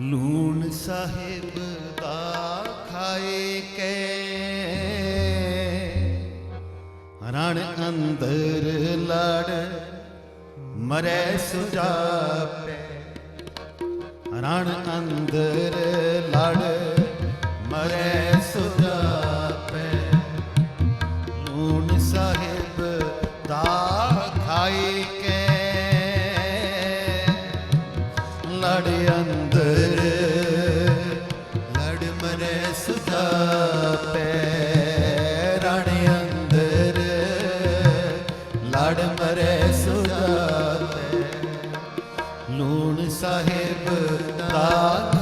ਲੂਣ ਸਾਹਿਬ ਦਾ ਖਾਏ ਕੇ। ਰਣ ਅੰਦਰ ਲੜ ਮਰੇ ਸੁਜਾਪੈ। ਰਣ ਅੰਦਰ ਲੜ ਮਰੈ ਲੜ ਮਰੇ ਸੁਦਾ ਲੂਣ ਸਾਹਿਬ ਦਾ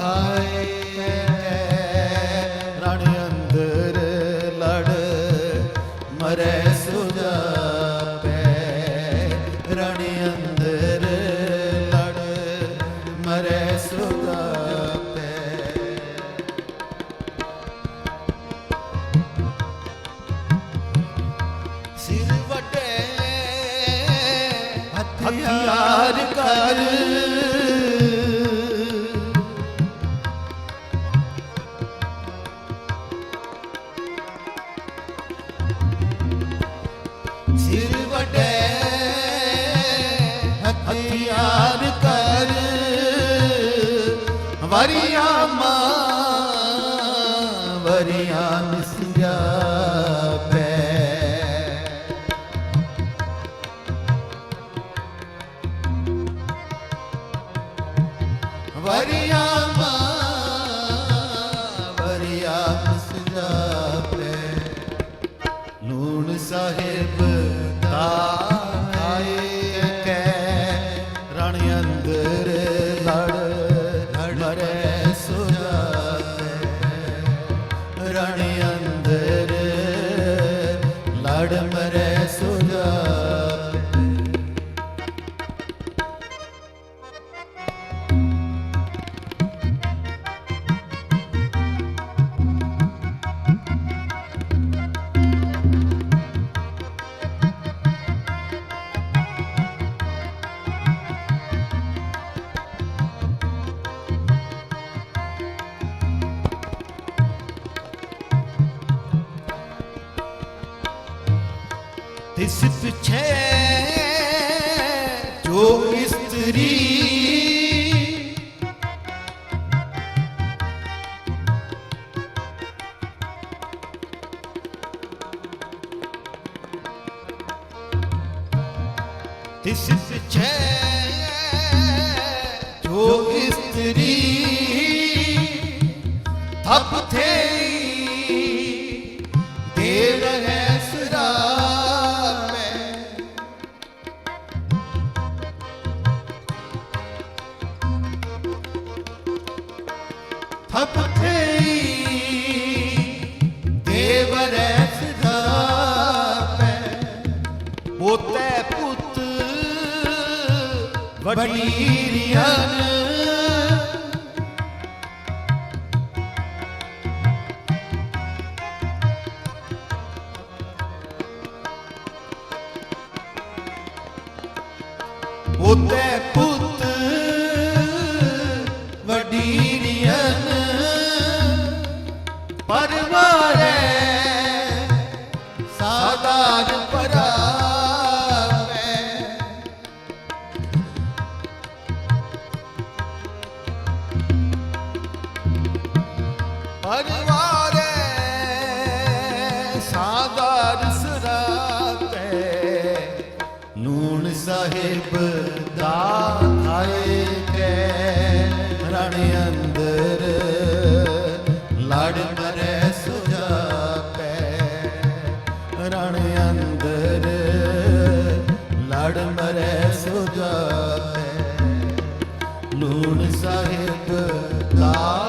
ਹਥਿਆਰ ਕਰ। ਸਿਰ ਵਟੇ ਵਰੀਆਂ ਤਿਸ ਪਿਛੇ ਜੋ ਇਸਤਰੀ ਥਪ ਥੇ ਵਡੀਰੀਆਂ ਪੋਤੇ ਪੁੱਤ ਵਡੀਰੀਆਂ ਪਰਵਾਰੇ ਸਾਹਿਬ ਦਾ ਆਏ ਕੇ ਰਣ ਅੰਦਰ ਲੜ ਮਰੇ ਸੁਜਾਪੈ। ਰਣ ਅੰਦਰ ਲੜ ਮਰੇ ਸੁਜਾਪੈ। ਨੂਨ ਸਾਹਿਬ ਦਾ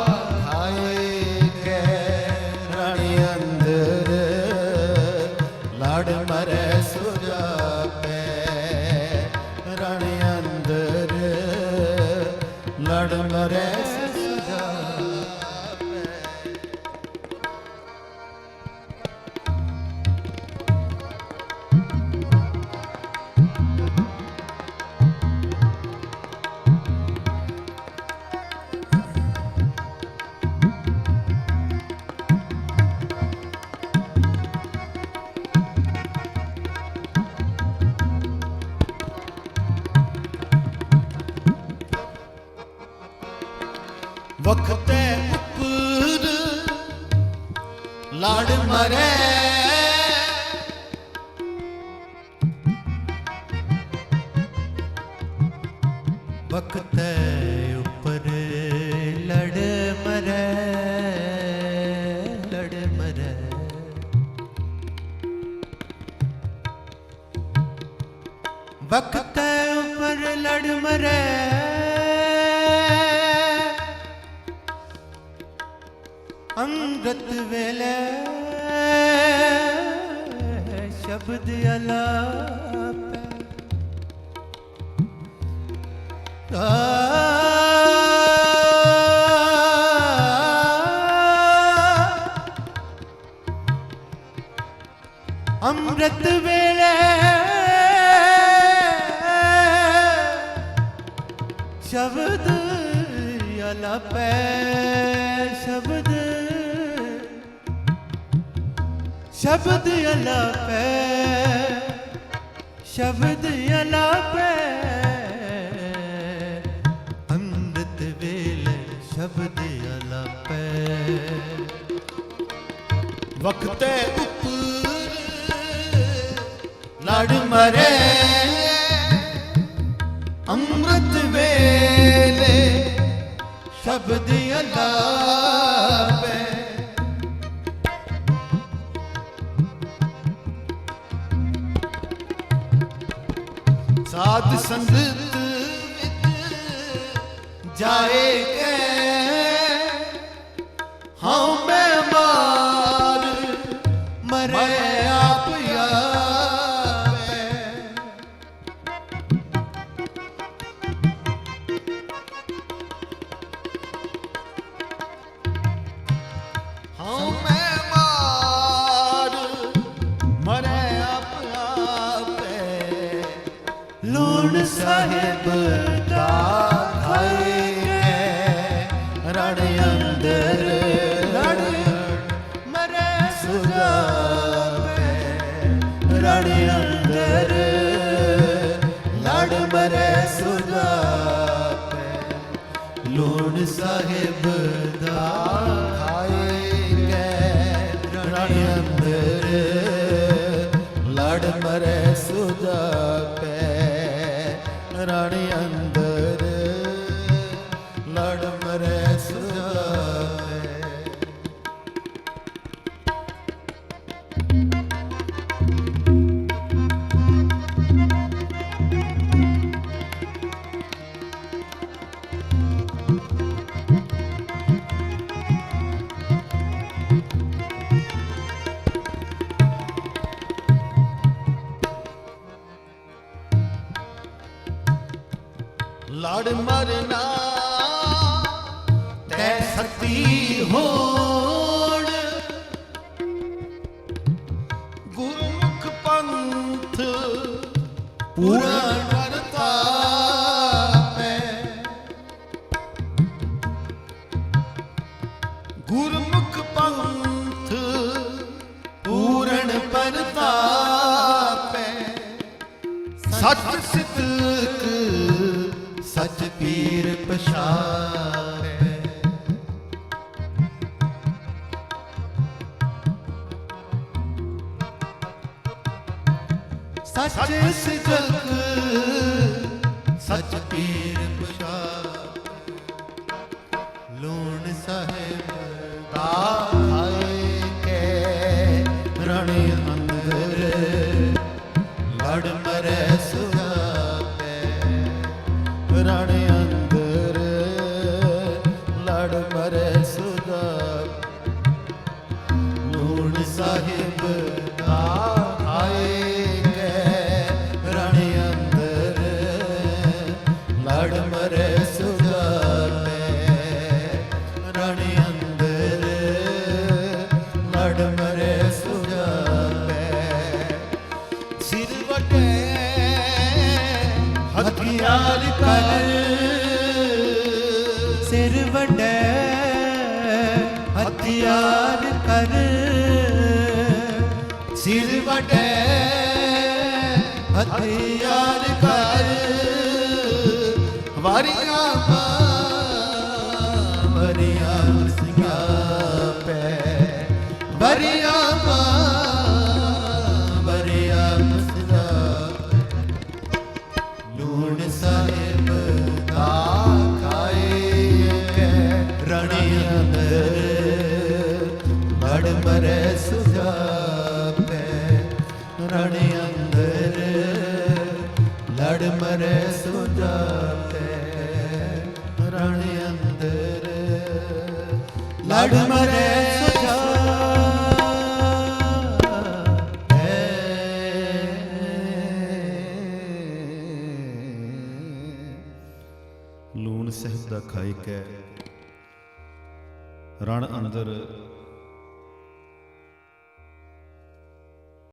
ਵਖਤੇ ਉੱਪਰ। ਲੜ ਮਰੇ। ਵਕਤੈ ਉਪਰ। ਲੜ ਮਰੇ। ਲੜ ਮਰੇ। ਵਕਤੈ ਉਪਰ। ਲੜ ਮਰੇ। ਅੰਗਤ ਵੇਲੇ ਸ਼ਬਦ ਅਲਾਪੈ। ਅੰਮ੍ਰਿਤ ਵੇਲੇ ਸ਼ਬਦ ਅਲਪੈ ਸ਼ਬਦ ਸ਼ਬਦ ਅਲਪੈ, ਸ਼ਬਦ ਅਲਾਪੈ। ਅੰਮ੍ਰਿਤ ਵੇਲੇ ਸ਼ਬਦ ਅਲਾਪੈ। ਵਖਤੇ ਉੱਪਰ ਲੜ ਮਰੇ। ਅੰਮ੍ਰਿਤ ਵੇਲੇ ਸ਼ਬਦ ਅਲਾਪੇ। ਸਾਧ ਸੰਗਤ ਵਿੱਚ ਜਾਏ ਕੇ ਸਾਹਿਬ ਦਾ ਖਾਏ ਰੜ ਅੰਦਰ ਰੜ ਮਰੇ ਸੁਜਾਵੇ। ਰੜ ਅੰਦਰ। ਲੜ ਮਰਨਾ ਸੱਚ ਸਿਦਕ ਸੱਚ ਪੀਰ ਸਿਰ ਵਟੇ ਹਥਿਆਰ ਕਰ। ਵਾਰੀਆਂ ਮਾਰ ਬਰੀਆਂ ਸਿੰਘਾਂ ਪੈ। ਬਰੀਆਂ ਮਾਂ ਬਰੀਆਂ ਸਿੰਘਾਂ ਲੂਣ ਸਾਹਿਬ ਦਾ ਖਾਏ ਰਣੀਆਂ ਰਣੀ ਅੰਦਰ ਲੜ ਮਰੇ ਲੂਣ ਸਹਿਬ ਦਾ ਖਾਇਕ ਹੈ। ਰਣ ਅੰਦਰ